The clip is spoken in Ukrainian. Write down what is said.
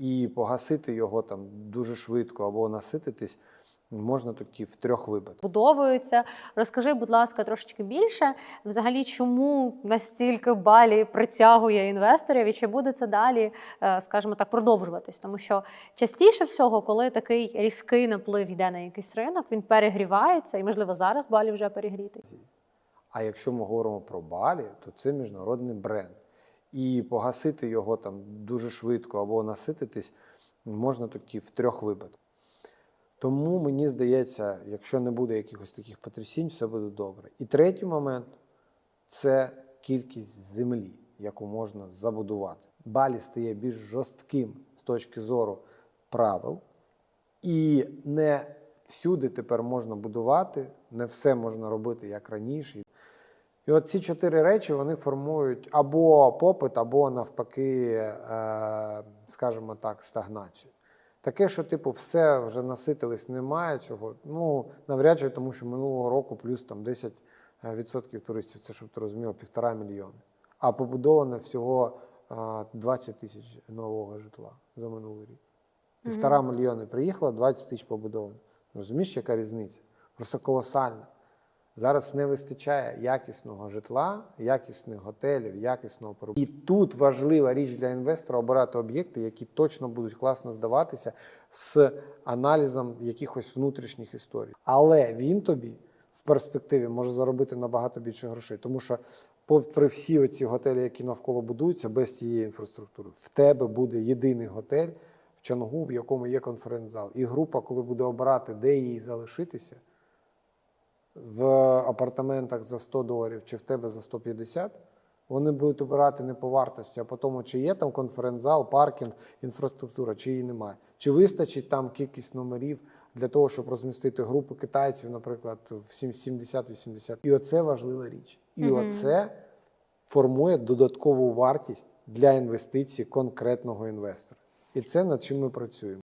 і погасити його там дуже швидко або насититись можна тільки в трьох випадках. будовуються. Розкажи, будь ласка, трошечки більше. Взагалі, чому настільки балі притягує інвесторів, і чи буде це далі, е, скажімо так, продовжуватись? Тому що частіше всього, коли такий різкий наплив йде на якийсь ринок, він перегрівається, і можливо зараз балі вже перегріти. А якщо ми говоримо про Балі, то це міжнародний бренд. І погасити його там дуже швидко або насититись можна тільки в трьох випадках. Тому мені здається, якщо не буде якихось таких потрясінь, все буде добре. І третій момент це кількість землі, яку можна забудувати. Балі стає більш жорстким з точки зору правил, і не всюди тепер можна будувати, не все можна робити як раніше. І от ці чотири речі вони формують або попит, або навпаки, е, скажімо так, стагнацію. Таке, що, типу, все вже наситились, немає цього. Ну, навряд чи, тому що минулого року плюс там 10% туристів, це щоб ти розумів, півтора мільйони. А побудовано всього е, 20 тисяч нового житла за минулий рік. Півтора мільйони приїхало, 20 тисяч побудовано. Розумієш, яка різниця? Просто колосальна. Зараз не вистачає якісного житла, якісних готелів, якісного перебування. І тут важлива річ для інвестора обирати об'єкти, які точно будуть класно здаватися з аналізом якихось внутрішніх історій. Але він тобі в перспективі може заробити набагато більше грошей, тому що попри всі оці готелі, які навколо будуються, без цієї інфраструктури, в тебе буде єдиний готель в Чонгу, в якому є конференц-зал. І група, коли буде обирати, де їй залишитися в апартаментах за 100 доларів чи в тебе за 150, вони будуть обирати не по вартості, а по тому, чи є там конференц-зал, паркінг, інфраструктура, чи її немає. Чи вистачить там кількість номерів для того, щоб розмістити групу китайців, наприклад, в сім- 70-80. І оце важлива річ. І Мгм. оце формує додаткову вартість для інвестицій конкретного інвестора. І це над чим ми працюємо.